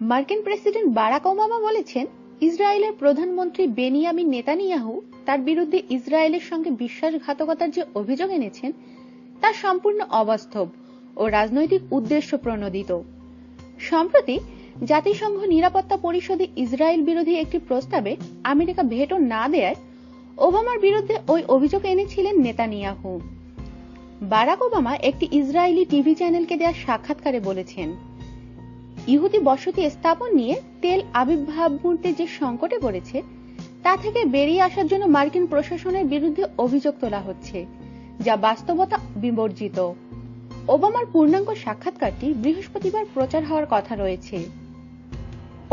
মার্কিন president Barack Obama বলেছেন, ইসরায়েলের প্রধানমন্ত্রী বেনিয়ামিন নেতানিয়াহু তার বিরুদ্ধে ইসরায়েলের সঙ্গে বিশ্বাসঘাতকতার যে অভিযোগ এনেছেন, তা সম্পূর্ণ অবাস্তব ও রাজনৈতিক উদ্দেশ্য প্রণোদিত। সম্প্রতি, জাতিসংঘ নিরাপত্তা পরিষদে ইসরায়েল বিরোধী একটি প্রস্তাবে আমেরিকা ভেটো না দেয় ওবামার বিরুদ্ধে ওই অভিযোগ এনেছিলেন নেতানিয়াহু। বারাক ওবামা একটি ইসরায়েলি টিভি চ্যানেলকে দেওয়া সাক্ষাৎকারে বলেছেন ইহুদি বসতি স্থাপন নিয়ে তেল আবিব ভাবমূর্তি যে সংকটে পড়েছে, তা থেকে বেরিয়ে আসার জন্য মার্কিন প্রশাসনের বিরুদ্ধে অভিযোগ তোলা হচ্ছে, যা বাস্তবতা বিবর্জিত ওবামার পূর্ণাঙ্গ সাক্ষাৎকারটি বৃহস্পতিবার প্রচার হওয়ার কথা রয়েছে।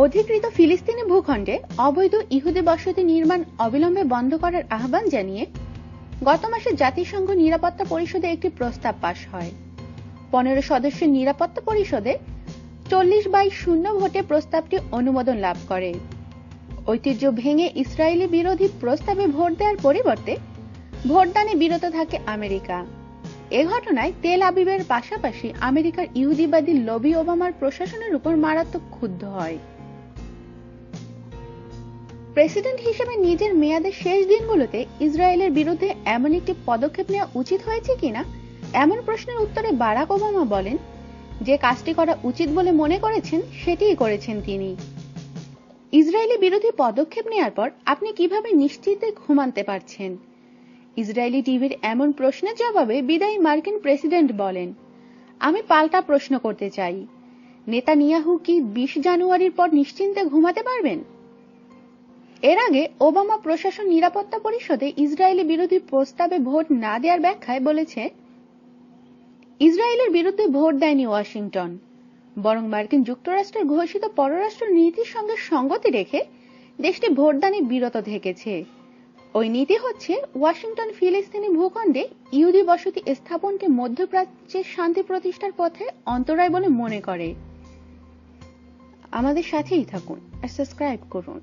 অধিকৃত ফিলিস্তিনি ভূখণ্ডে অবৈধ ইহুদি বসতি নির্মাণ অবিলম্বে বন্ধ করার আহ্বান জানিয়ে গত মাসে জাতিসংঘ নিরাপত্তা পরিষদে একটি প্রস্তাব পাশ হয়। পনেরো সদস্যের নিরাপত্তা পরিষদে চল্লিশ বাই শূন্য ভোটে প্রস্তাবটি অনুমোদন লাভ করে। ঐতিহ্য ভেঙে ইসরায়েলি বিরোধী প্রস্তাবে ভোট দেওয়ার পরিবর্তে ভোটদানে বিরত থাকে আমেরিকা। এ ঘটনায় তেল আবিবের পাশাপাশি আমেরিকার ইহুদিবাদী লবি ওবামার প্রশাসনের উপর মারাত্মক ক্ষুব্ধ হয়। প্রেসিডেন্ট হিসেবে নিজের মেয়াদের শেষ দিনগুলোতে ইসরায়েলের বিরুদ্ধে এমন একটি পদক্ষেপ নেওয়া উচিত হয়েছে কিনা, এমন প্রশ্নের উত্তরে বারাক ওবামা বলেন যে কাজটি করা উচিত বলে মনে করেছেন, সেটিই করেছেন তিনি। ইসরায়েলি বিরোধী পদক্ষেপ নেওয়ার পর আপনি কীভাবে নিশ্চিতে ঘুমাতে পারছেন? ইসরায়েলি টিভির এমন প্রশ্নের জবাবে বিদায়ী মার্কিন প্রেসিডেন্ট বলেন, আমি পাল্টা প্রশ্ন করতে চাই। নেতানিয়াহু কি বিশ জানুয়ারির পর নিশ্চিন্তে ঘুমাতে পারবেন? এর আগে ওবামা প্রশাসন নিরাপত্তা পরিষদে ইসরায়েলি বিরোধী প্রস্তাবে ভোট না দেওয়ার ব্যাখ্যায় বলেছে ইসরায়েলের বিরুদ্ধে ভোট দেয়নি ওয়াশিংটন। বরং মার্কিন যুক্তরাষ্ট্রের ঘোষিত পররাষ্ট্র নীতির সঙ্গে সঙ্গতি রেখে দেশটি ভোটদানে বিরত থেকেছে। ওই নীতি হচ্ছে ওয়াশিংটন ফিলিস্তিনি ভূখণ্ডে ইহুদি বসতি স্থাপনকে মধ্যপ্রাচ্যের শান্তি প্রতিষ্ঠার পথে অন্তরায় বলে মনে করে। আমাদের সাথেই থাকুন আর সাবস্ক্রাইব করুন।